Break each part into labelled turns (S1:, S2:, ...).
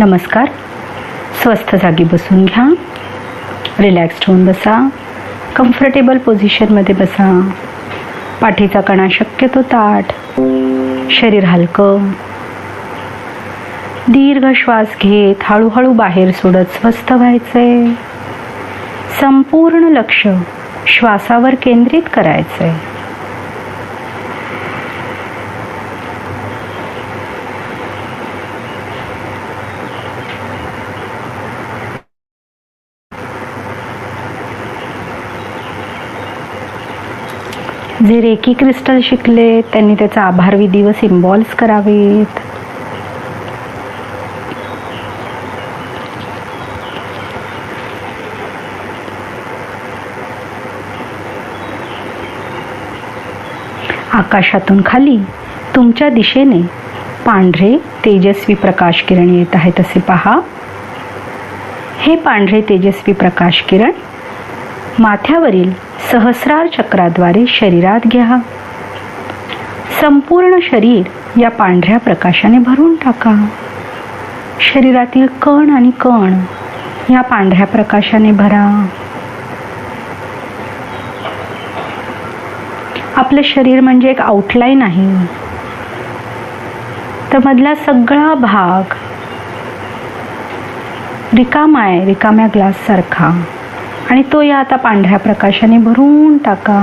S1: नमस्कार. स्वस्थ जागी बसून घ्या. रिलॅक्स्ड होऊन बसा. कम्फर्टेबल पोझिशनमध्ये बसा. पाठीचा कणा शक्यतो ताट शरीर हलकं. दीर्घ श्वास घेत हळूहळू बाहेर सोडत स्वस्थ व्हायचंय. संपूर्ण लक्ष श्वासावर केंद्रित करायचंय. जे रेकी क्रिस्टल शिकले त्यांनी त्याचा आभारविधी व सिम्बॉल्स करावेत. आकाशातून खाली तुमच्या दिशेने पांढरे तेजस्वी प्रकाश किरण येत आहेत असे पहा. हे पांढरे तेजस्वी प्रकाश किरण माथ्यावरील सहस्रार चक्राद्वारे शरीरात घ्या. संपूर्ण शरीर या पांढऱ्या प्रकाशाने भरून टाका. शरीरातील कण आणि कण या पांढऱ्या प्रकाशाने भरा. आपलं शरीर म्हणजे एक आउटलाईन आहे. तर मधला सगळा भाग रिकामा आहे रिकाम्या ग्लाससारखा आणि तो या आता पांढऱ्या प्रकाशाने भरून टाका.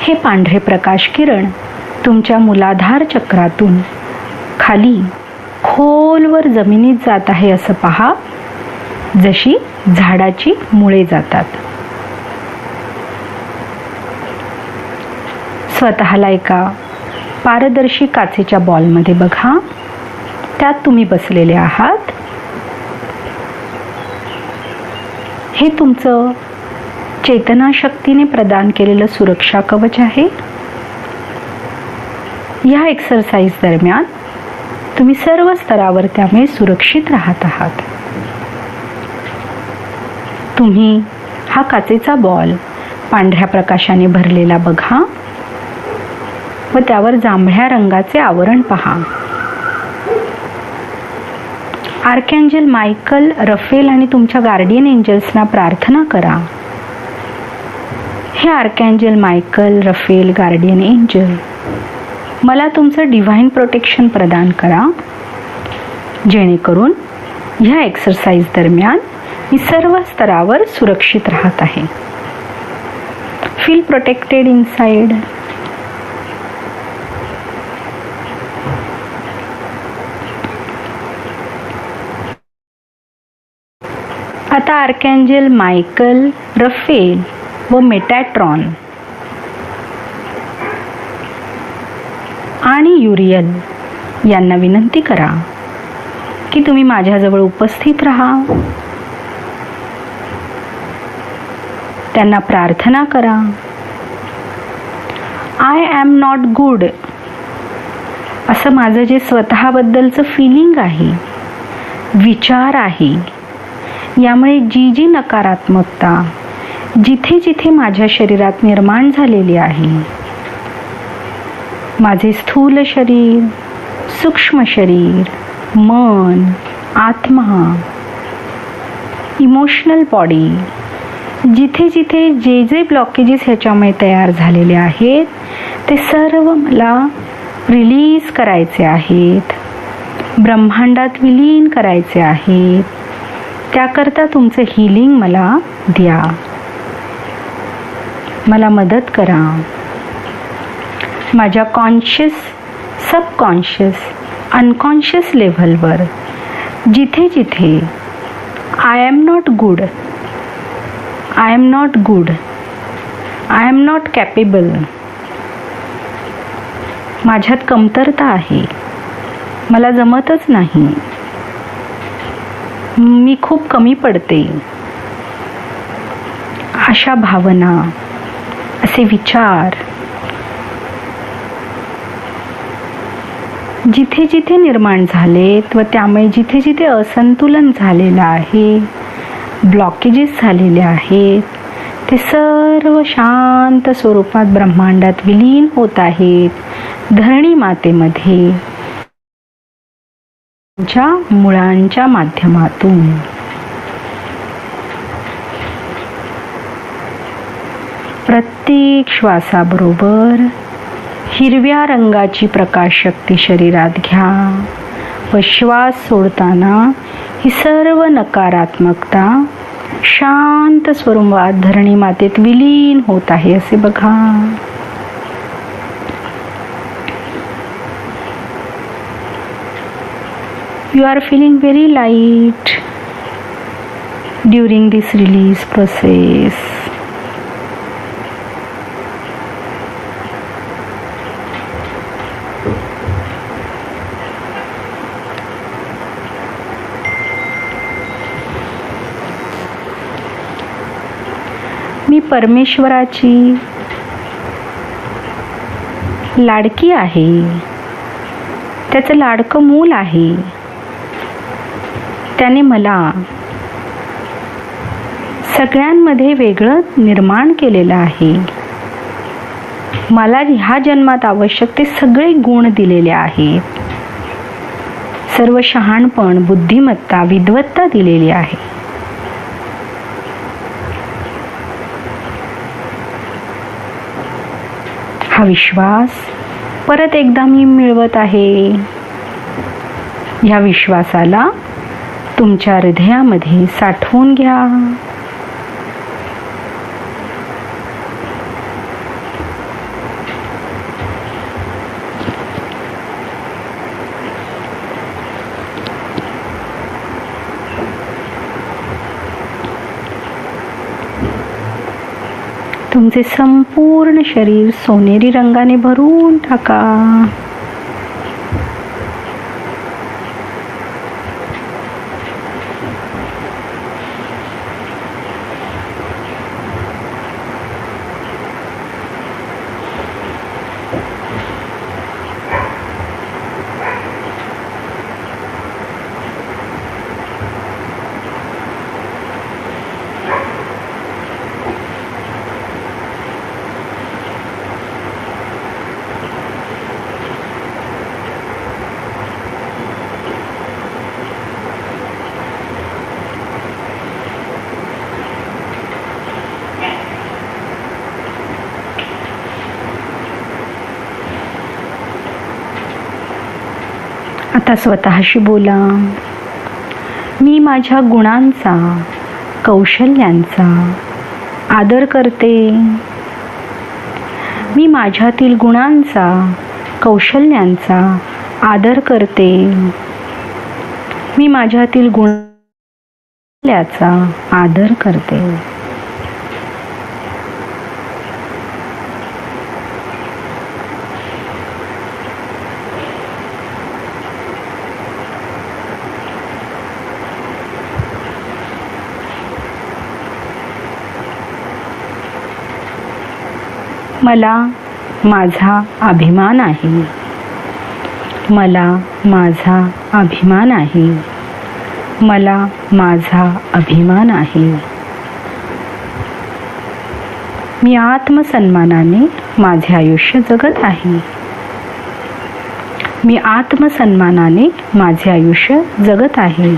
S1: हे पांढरे प्रकाश किरण तुमच्या मुलाधार चक्रातून खाली खोलवर जमिनीत जात आहे असं पहा जशी झाडाची मुळे जातात. स्वतःला एका पारदर्शी काचेच्या बॉलमध्ये बघा. त्यात तुम्ही बसलेले आहात. हे तुमचं चेतनाशक्तीने प्रदान केलेलं सुरक्षा कवच आहे. या एक्सरसाइज दरम्यान तुम्ही सर्व स्तरावर त्यामुळे सुरक्षित राहत आहात. तुम्ही हा काचेचा बॉल पांढऱ्या प्रकाशाने भरलेला बघा. व त्यावर जांभळ्या रंगाचे आवरण पहा. आर्कॅन्जल मायकल रफेल आणि तुमच्या गार्डियन एंजल्सना प्रार्थना करा. हे archangel Michael Raphael guardian angel मला तुमचं डिव्हाइन प्रोटेक्शन प्रदान करा. जेणेकरून ह्या एक्सरसाइज दरम्यान मी सर्व स्तरावर सुरक्षित राहत आहे. फील प्रोटेक्टेड इनसाइड आता आर्कॅन्जेल मायकल रफेल व मेटॅट्रॉन आणि युरियल यांना विनंती करा की तुम्ही माझ्याजवळ उपस्थित राहा. त्यांना प्रार्थना करा. आय ॲम नॉट गुड असं माझं जे स्वतःबद्दलचं फिलिंग आहे विचार आहे यामुळे जी जी नकारात्मकता जिथे जिथे माझ्या शरीरात निर्माण झालेली आहे माझे स्थूल शरीर सूक्ष्म शरीर मन आत्मा इमोशनल बॉडी जिथे जिथे जे जे ब्लॉकेजेस ह्याच्यामुळे तयार झालेले आहेत ते सर्व मला रिलीज करायचे आहेत ब्रह्मांडात विलीन करायचे आहेत. त्याकरता तुमचं हिलिंग मला द्या. मला मदत करा. माझ्या कॉन्शियस सबकॉन्शियस अनकॉन्शियस लेव्हलवर जिथे जिथे I am not good I am not good I am not capable माझ्यात कमतरता आहे मला जमतच नाही. मी खूप कमी पडते. अशा भावना असे विचार. जिथे जिथे निर्माण झालेत व त्यामुळे जिथे जिथे असंतुलन झालेलं आहे ब्लॉकेजेस झालेले आहेत ते सर्व शांत स्वरूपात ब्रह्मांडात विलीन होत आहेत धरणी मातेमध्ये. च्या मुळांच्या माध्यमातून. प्रत्येक श्वासाबरोबर हिरव्या रंगाची प्रकाश शक्ती शरीरात घ्या व श्वास सोडताना ही सर्व नकारात्मकता शांत स्वरूपात धरणी मातेत विलीन होत आहे असे बघा. You are feeling very light during this release process मी परमेश्वराची लाडकी आहे. त्याचं लाडकं मूल आहे. त्याने मला सगळ्यांमध्ये वेगळं निर्माण केलेलं आहे. मला ह्या जन्मात आवश्यक ते सगळे गुण दिलेले आहेत. सर्व शहाणपण बुद्धिमत्ता विद्वत्ता दिलेली आहे. हा विश्वास परत एकदा मी मिळवत आहे. ह्या विश्वासाला तुमच्या हृदयामध्ये साठवून घ्या. तुमचे संपूर्ण शरीर सोनेरी रंगाने भरून टाका. आता स्वतःशी बोला. मी माझ्या गुणांचा कौशल्यांचा आदर करते. मी माझ्यातील गुणांचा कौशल्यांचा आदर करते. मी माझ्यातील गुणाचा आदर करते. मला माझा अभिमान आहे. मला माझा अभिमान आहे. मला माझा अभिमान आहे. मी आत्मसन्मानाने माझे आयुष्य जगत आहे. मी आत्मसन्मानाने माझे आयुष्य जगत आहे.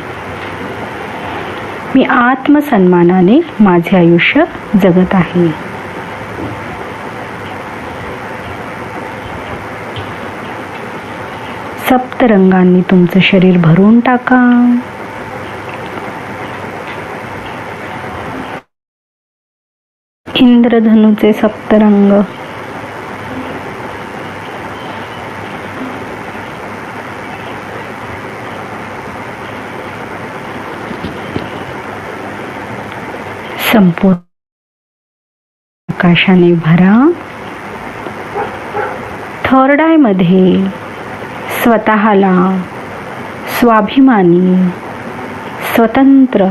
S1: मी आत्मसन्मानाने माझे आयुष्य जगत आहे. सप्तरंगांनी तुमचं शरीर भरून टाका. इंद्रधनुचे सप्तरंग. संपूर्ण आकाशाने भरा. थर्ड आयमध्ये स्वतःला स्वाभिमानी स्वतंत्र.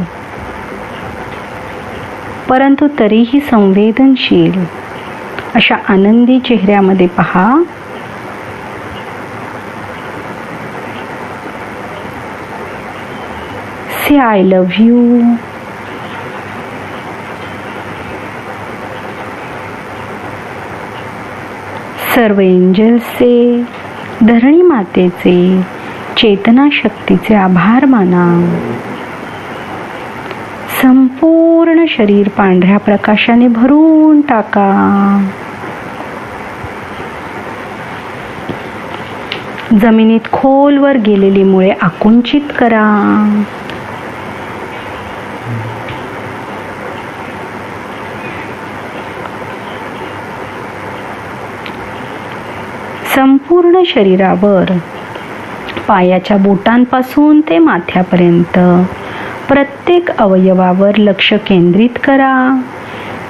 S1: परंतु तरीही संवेदनशील अशा आनंदी चेहऱ्यामध्ये पहा. से आय लव्ह यू सर्व एंजल्स से धरणी मातेचे चेतना शक्तीचे आभार माना. संपूर्ण शरीर पांढऱ्या प्रकाशाने भरून टाका. जमिनीत खोलवर गेलेली मुळे आकुंचित करा. संपूर्ण शरीरावर. पायाच्या बोटांपासून ते माथ्यापर्यंत. प्रत्येक अवयवावर लक्ष केंद्रित करा.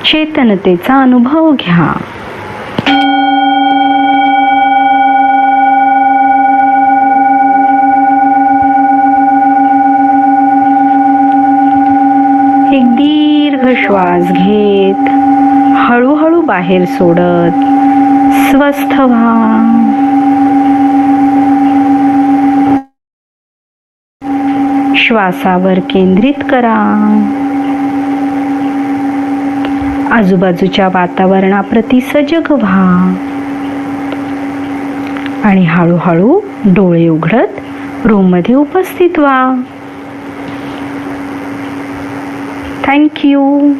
S1: चेतनतेचा अनुभव घ्या. एक दीर्घ श्वास घेत हळूहळू बाहेर सोडत स्वस्थ व्हा श्वासावर केंद्रित करा। आजूबाजूच्या वातावरणाप्रती सजग व्हा. आणि हळूहळू डोळे उघडत रूममध्ये उपस्थित व्हा. थँक्यू